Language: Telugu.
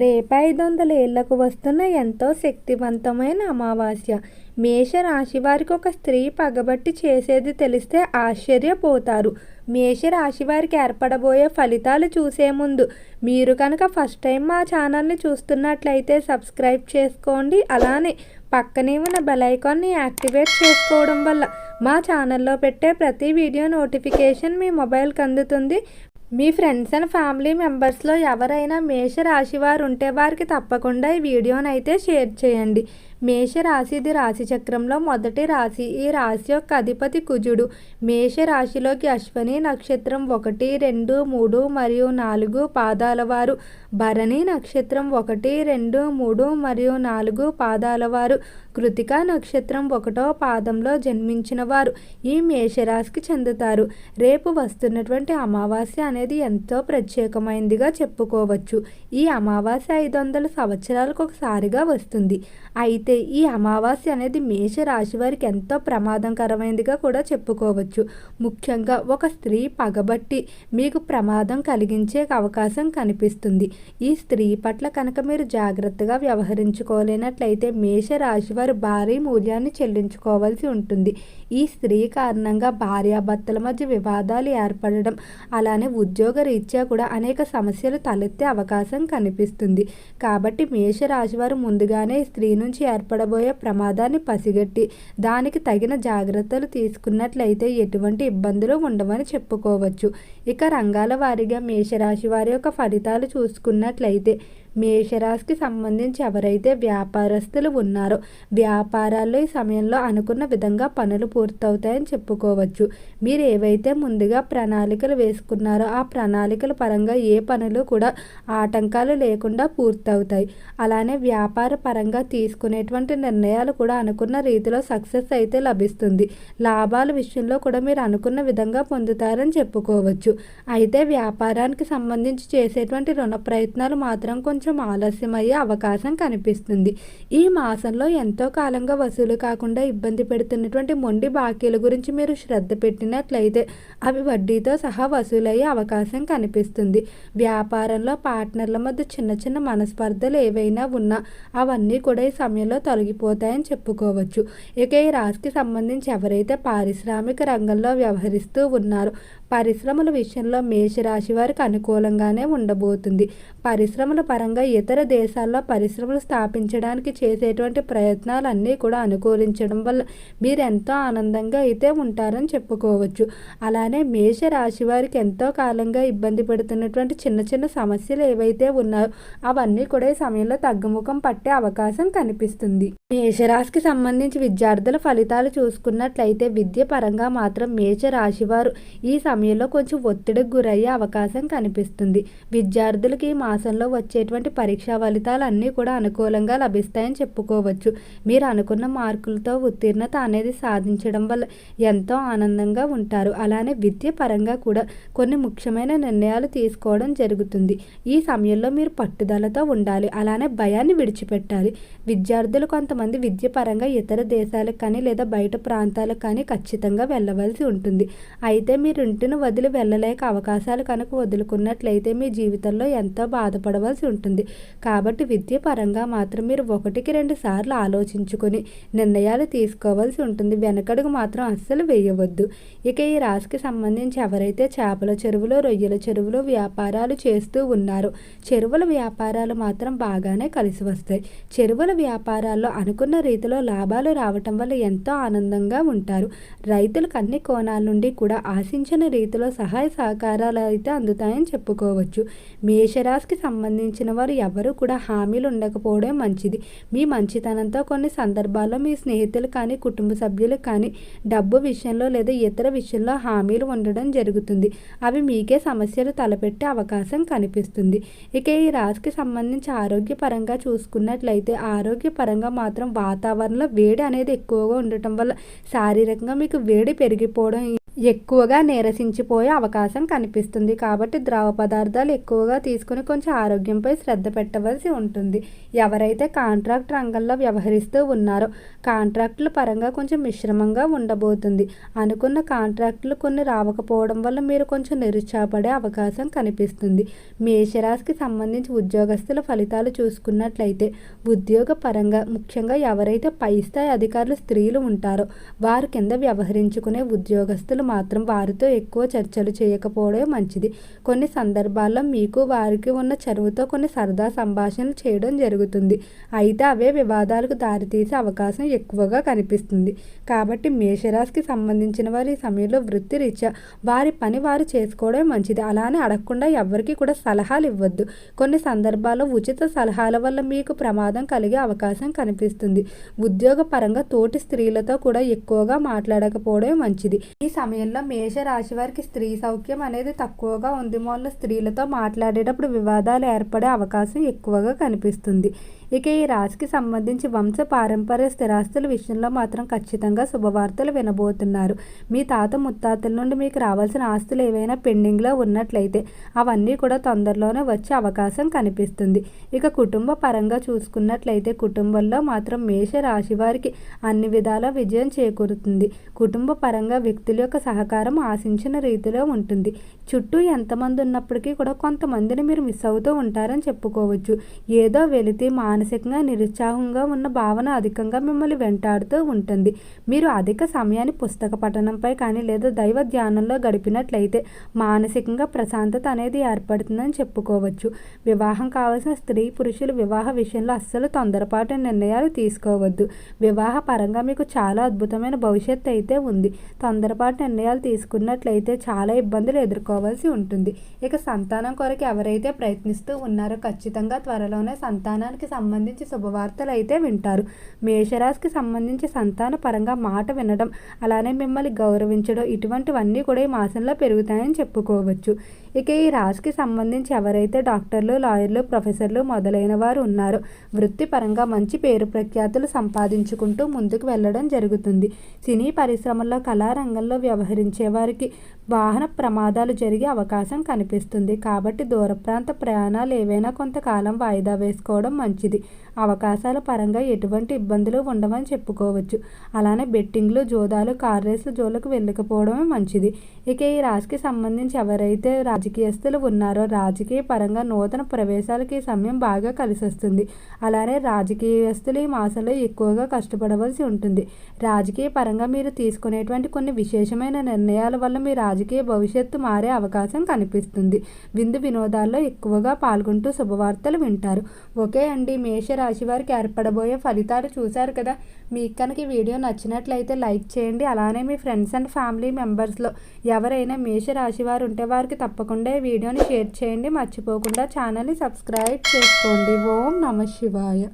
రేపు ఐదు వందల ఏళ్ళకు వస్తున్న ఎంతో శక్తివంతమైన అమావాస్య. మేష రాశి వారికి ఒక స్త్రీ పగబట్టి చేసేది తెలిస్తే ఆశ్చర్యపోతారు. మేష రాశి వారికి ఏర్పడబోయే ఫలితాలు చూసే ముందు మీరు కనుక ఫస్ట్ టైం మా ఛానల్ని చూస్తున్నట్లయితే సబ్స్క్రైబ్ చేసుకోండి. అలానే పక్కనే ఉన్న బెల్ ఐకాన్ని యాక్టివేట్ చేసుకోవడం వల్ల మా ఛానల్లో పెట్టే ప్రతి వీడియో నోటిఫికేషన్ మీ మొబైల్కి అందుతుంది. మీ ఫ్రెండ్స్ అండ్ ఫ్యామిలీ మెంబర్స్లో ఎవరైనా మేష రాశి వారు ఉంటే వారికి తప్పకుండా ఈ వీడియోని అయితే షేర్ చేయండి. మేష రాశిది రాశి చక్రంలో మొదటి రాశి. ఈ రాశి యొక్క అధిపతి కుజుడు. మేష రాశిలోకి అశ్వని నక్షత్రం ఒకటి రెండు మూడు మరియు నాలుగు పాదాల వారు. భరణి నక్షత్రం ఒకటి రెండు మూడు మరియు నాలుగు పాదాల వారు. కృతిక నక్షత్రం ఒకటో పాదంలో జన్మించిన వారు. ఈ మేషరాశికి చెందుతారు. రేపు వస్తున్నటువంటి అమావాస్య అనేది ఎంతో ప్రత్యేకమైనదిగా చెప్పుకోవచ్చు. ఈ అమావాస్య ఐదు వందల సంవత్సరాలకు ఒకసారిగా వస్తుంది. అయితే ఈ అమావాస్య అనేది మేష రాశి వారికి ఎంతో ప్రమాదకరమైనదిగా కూడా చెప్పుకోవచ్చు. ముఖ్యంగా ఒక స్త్రీ పగబట్టి మీకు ప్రమాదం కలిగించే అవకాశం కనిపిస్తుంది. ఈ స్త్రీ పట్ల కనుక మీరు జాగ్రత్తగా వ్యవహరించుకోలేనట్లయితే మేష రాశి వారు భారీ మూల్యాన్ని చెల్లించుకోవాల్సి ఉంటుంది. ఈ స్త్రీ కారణంగా భార్యాభర్తల మధ్య వివాదాలు ఏర్పడడం అలానే ఉద్యోగ రీత్యా కూడా అనేక సమస్యలు తలెత్తే అవకాశం కనిపిస్తుంది. కాబట్టి మేషరాశి వారు ముందుగానే స్త్రీ నుంచి ఏర్పడబోయే ప్రమాదాన్ని పసిగట్టి దానికి తగిన జాగ్రత్తలు తీసుకున్నట్లయితే ఎటువంటి ఇబ్బందులు ఉండవని చెప్పుకోవచ్చు. ఇక రంగాల వారిగా మేషరాశి వారి యొక్క ఫలితాలు ఉన్నట్లయితే మేషరాశికి సంబంధించి ఎవరైతే వ్యాపారస్తులు ఉన్నారో వ్యాపారాల్లో ఈ సమయంలో అనుకున్న విధంగా పనులు పూర్తవుతాయని చెప్పుకోవచ్చు. మీరు ఏవైతే ముందుగా ప్రణాళికలు వేసుకున్నారో ఆ ప్రణాళికల పరంగా ఏ పనులు కూడా ఆటంకాలు లేకుండా పూర్తవుతాయి. అలానే వ్యాపార పరంగా తీసుకునేటువంటి నిర్ణయాలు కూడా అనుకున్న రీతిలో సక్సెస్ అయితే లభిస్తుంది. లాభాల విషయంలో కూడా మీరు అనుకున్న విధంగా పొందుతారని చెప్పుకోవచ్చు. అయితే వ్యాపారానికి సంబంధించి చేసేటువంటి రుణ ప్రయత్నాలు మాత్రం కొంచెం కొంచెం ఆలస్యమయ్యే అవకాశం కనిపిస్తుంది. ఈ మాసంలో ఎంతో కాలంగా వసూలు కాకుండా ఇబ్బంది పెడుతున్నటువంటి మొండి బాకీల గురించి మీరు శ్రద్ధ పెట్టినట్లయితే అవి వడ్డీతో సహా వసూలయ్యే అవకాశం కనిపిస్తుంది. వ్యాపారంలో పార్ట్నర్ల మధ్య చిన్న చిన్న మనస్పర్ధలు ఏవైనా ఉన్నా అవన్నీ కూడా ఈ సమయంలో తొలగిపోతాయని చెప్పుకోవచ్చు. ఇక ఈ రాశికి సంబంధించి ఎవరైతే పారిశ్రామిక రంగంలో వ్యవహరిస్తూ ఉన్నారో పరిశ్రమల విషయంలో మేషరాశి వారికి అనుకూలంగానే ఉండబోతుంది. పరిశ్రమల పరంగా ఇతర దేశాల్లో పరిశ్రమలు స్థాపించడానికి చేసేటువంటి ప్రయత్నాలు అన్నీ కూడా అనుకూలించడం వల్ల మీరు ఎంతో ఆనందంగా అయితే ఉంటారని చెప్పుకోవచ్చు. అలానే మేషరాశి వారికి ఎంతో కాలంగా ఇబ్బంది పడుతున్నటువంటి చిన్న చిన్న సమస్యలు ఏవైతే ఉన్నాయో అవన్నీ కూడా ఈ సమయంలో తగ్గుముఖం పట్టే అవకాశం కనిపిస్తుంది. మేషరాశికి సంబంధించి విద్యార్థుల ఫలితాలు చూసుకున్నట్లయితే విద్య పరంగా మాత్రం మేషరాశి వారు ఈ సమయంలో కొంచెం ఒత్తిడికి గురయ్యే అవకాశం కనిపిస్తుంది. విద్యార్థులకి ఈ మాసంలో వచ్చేటువంటి పరీక్షా ఫలితాలు అన్నీ కూడా అనుకూలంగా లభిస్తాయని చెప్పుకోవచ్చు. మీరు అనుకున్న మార్కులతో ఉత్తీర్ణత అనేది సాధించడం వల్ల ఎంతో ఆనందంగా ఉంటారు. అలానే విద్య పరంగా కూడా కొన్ని ముఖ్యమైన నిర్ణయాలు తీసుకోవడం జరుగుతుంది. ఈ సమయంలో మీరు పట్టుదలతో ఉండాలి. అలానే భయాన్ని విడిచిపెట్టాలి. విద్యార్థులు కొంతమంది విద్య పరంగా ఇతర దేశాలకు కానీ లేదా బయట ప్రాంతాలకు కానీ ఖచ్చితంగా వెళ్ళవలసి ఉంటుంది. అయితే మీరు ఇంటిని వదిలి వెళ్ళలేక అవకాశాలు కనుక వదులుకున్నట్లయితే మీ జీవితంలో ఎంతో బాధపడవలసి ఉంటుంది. కాబట్టి విద్య పరంగా మాత్రం మీరు ఒకటికి రెండు సార్లు ఆలోచించుకొని నిర్ణయాలు తీసుకోవాల్సి ఉంటుంది. వెనకడుగు మాత్రం అస్సలు వేయవద్దు. ఇక ఈ రాశికి సంబంధించి ఎవరైతే చేపల చెరువులు రొయ్యల చెరువులు వ్యాపారాలు చేస్తూ ఉన్నారో చెరువుల వ్యాపారాలు మాత్రం బాగానే కలిసి వస్తాయి. చెరువుల వ్యాపారాల్లో అనుకున్న రీతిలో లాభాలు రావటం వల్ల ఎంతో ఆనందంగా ఉంటారు. రైతులకు అన్ని కోణాల నుండి కూడా ఆశించిన రీతిలో సహాయ సహకారాలు అయితే అందుతాయని చెప్పుకోవచ్చు. మేషరాశికి సంబంధించిన వారు ఎవరు కూడా హామీలు ఉండకపోవడం మంచిది. మీ మంచితనంతో కొన్ని సందర్భాల్లో మీ స్నేహితులు కానీ కుటుంబ సభ్యులు కానీ డబ్బు విషయంలో లేదా ఇతర విషయంలో హామీలు ఉండడం జరుగుతుంది. అవి మీకే సమస్యలు తలపెట్టే అవకాశం కనిపిస్తుంది. ఇక ఈ రాశికి సంబంధించి ఆరోగ్యపరంగా చూసుకున్నట్లయితే ఆరోగ్యపరంగా మాత్రం వాతావరణంలో వేడి అనేది ఎక్కువగా ఉండటం వల్ల శారీరకంగా మీకు వేడి పెరిగిపోవడం ఎక్కువగా నీరసించిపోయే అవకాశం కనిపిస్తుంది. కాబట్టి ద్రవ పదార్థాలు ఎక్కువగా తీసుకుని కొంచెం ఆరోగ్యంపై శ్రద్ధ పెట్టవలసి ఉంటుంది. ఎవరైతే కాంట్రాక్ట్ రంగంలో వ్యవహరిస్తూ ఉన్నారో కాంట్రాక్టుల పరంగా కొంచెం మిశ్రమంగా ఉండబోతుంది. అనుకున్న కాంట్రాక్టులు కొన్ని రావకపోవడం వల్ల మీరు కొంచెం నిరుత్సాహపడే అవకాశం కనిపిస్తుంది. మేషరాశికి సంబంధించి ఉద్యోగస్తుల ఫలితాలు చూసుకున్నట్లయితే ఉద్యోగ పరంగా ముఖ్యంగా ఎవరైతే పై స్థాయి అధికారులు స్త్రీలు ఉంటారో వారి కింద వ్యవహరించుకునే ఉద్యోగస్తులు మాత్రం వారితో ఎక్కువ చర్చలు చేయకపోవడమే మంచిది. కొన్ని సందర్భాల్లో మీకు వారికి ఉన్న చనువుతో కొన్ని సరదా సంభాషణలు చేయడం జరుగుతుంది. అయితే అవే వివాదాలకు దారితీసే అవకాశం ఎక్కువగా కనిపిస్తుంది. కాబట్టి మేషరాశికి సంబంధించిన వారి ఈ సమయంలో వృత్తిరీత్యా వారి పని వారు చేసుకోవడమే మంచిది. అలానే అడగకుండా ఎవరికి కూడా సలహాలు ఇవ్వద్దు. కొన్ని సందర్భాల్లో ఉచిత సలహాల వల్ల మీకు ప్రమాదం కలిగే అవకాశం కనిపిస్తుంది. ఉద్యోగపరంగా తోటి స్త్రీలతో కూడా ఎక్కువగా మాట్లాడకపోవడమే మంచిది. ఈ సమయంలో మేష రాశి వారికి స్త్రీ సౌఖ్యం అనేది తక్కువగా ఉంది. మొన్న స్త్రీలతో మాట్లాడేటప్పుడు వివాదాలు ఏర్పడే అవకాశం ఎక్కువగా కనిపిస్తుంది. ఇక ఈ రాశికి సంబంధించి వంశ పారంపర్య స్థిరాస్తుల విషయంలో మాత్రం ఖచ్చితంగా శుభవార్తలు వినబోతున్నారు. మీ తాత ముత్తాతల నుండి మీకు రావాల్సిన ఆస్తులు ఏవైనా పెండింగ్లో ఉన్నట్లయితే అవన్నీ కూడా తొందరలోనే వచ్చే అవకాశం కనిపిస్తుంది. ఇక కుటుంబ పరంగా చూసుకున్నట్లయితే కుటుంబంలో మాత్రం మేష రాశి వారికి అన్ని విధాల విజయం చేకూరుతుంది. కుటుంబ పరంగా వ్యక్తుల యొక్క సహకారం ఆశించిన రీతిలో ఉంటుంది. చుట్టూ ఎంతమంది ఉన్నప్పటికీ కూడా కొంతమందిని మీరు మిస్ అవుతూ ఉంటారని చెప్పుకోవచ్చు. ఏదో వెళితే మానసికంగా నిరుత్సాహంగా ఉన్న భావన అధికంగా మిమ్మల్ని వెంటాడుతూ ఉంటుంది. మీరు అధిక సమయాన్ని పుస్తక పఠనంపై కానీ లేదా దైవ ధ్యానంలో గడిపినట్లయితే మానసికంగా ప్రశాంతత అనేది ఏర్పడుతుందని చెప్పుకోవచ్చు. వివాహం కావాల్సిన స్త్రీ పురుషులు వివాహ విషయంలో అస్సలు తొందరపాటు నిర్ణయాలు తీసుకోవద్దు. వివాహ పరంగా మీకు చాలా అద్భుతమైన భవిష్యత్తు అయితే ఉంది. తొందరపాటు నిర్ణయాలు తీసుకున్నట్లయితే చాలా ఇబ్బందులు ఎదుర్కోవాల్సి ఉంటుంది. ఇక సంతానం కొరకు ఎవరైతే ప్రయత్నిస్తూ ఉన్నారో ఖచ్చితంగా త్వరలోనే సంతానానికి సంబంధించి శుభవార్తలు అయితే వింటారు. మేషరాశికి సంబంధించి సంతాన పరంగా మాట వినడం అలానే మిమ్మల్ని గౌరవించడం ఇటువంటివన్నీ కూడా ఈ మాసంలో పెరుగుతాయని చెప్పుకోవచ్చు. ఇక ఈ రాశికి సంబంధించి ఎవరైతే డాక్టర్లు లాయర్లు ప్రొఫెసర్లు మొదలైన వారు ఉన్నారో వృత్తిపరంగా మంచి పేరు ప్రఖ్యాతులు సంపాదించుకుంటూ ముందుకు వెళ్ళడం జరుగుతుంది. సినీ పరిశ్రమల్లో కళారంగంలో వ్యవహరించే వారికి వాహన ప్రమాదాలు జరిగే అవకాశం కనిపిస్తుంది. కాబట్టి దూర ప్రాంత ప్రయాణాలు ఏవైనా కొంతకాలం వాయిదా వేసుకోవడం మంచిది. అవకాశాల పరంగా ఎటువంటి ఇబ్బందులు ఉండవని చెప్పుకోవచ్చు. అలానే బెట్టింగ్లు జోదాలు కార్ రేసులు జోలకు వెళ్ళకపోవడమే మంచిది. ఇక ఈ రాశికి సంబంధించి ఎవరైతే రాజకీయస్తులు ఉన్నారో రాజకీయ పరంగా నూతన ప్రవేశాలకి ఈ సమయం బాగా కలిసి వస్తుంది అలానే రాజకీయస్తులు ఈ మాసంలో ఎక్కువగా కష్టపడవలసి ఉంటుంది. రాజకీయ పరంగా మీరు తీసుకునేటువంటి కొన్ని విశేషమైన నిర్ణయాల వల్ల మీ రాజకీయ భవిష్యత్తు మారే అవకాశం కనిపిస్తుంది. విందు వినోదాల్లో ఎక్కువగా పాల్గొంటూ శుభవార్తలు వింటారు. ఓకే అండి మేష రాశి వారికి ఏర్పడబోయే ఫలితాలు చూశారు కదా. మీకు కనుక ఈ వీడియో నచ్చినట్లయితే లైక్ చేయండి. అలానే మీ ఫ్రెండ్స్ అండ్ ఫ్యామిలీ మెంబర్స్లో ఎవరైనా మేష రాశి వారు ఉంటే వారికి తప్పకుండా ఈ వీడియోని షేర్ చేయండి. మర్చిపోకుండా ఛానల్ని సబ్స్క్రైబ్ చేసుకోండి. ఓం నమ శివాయ.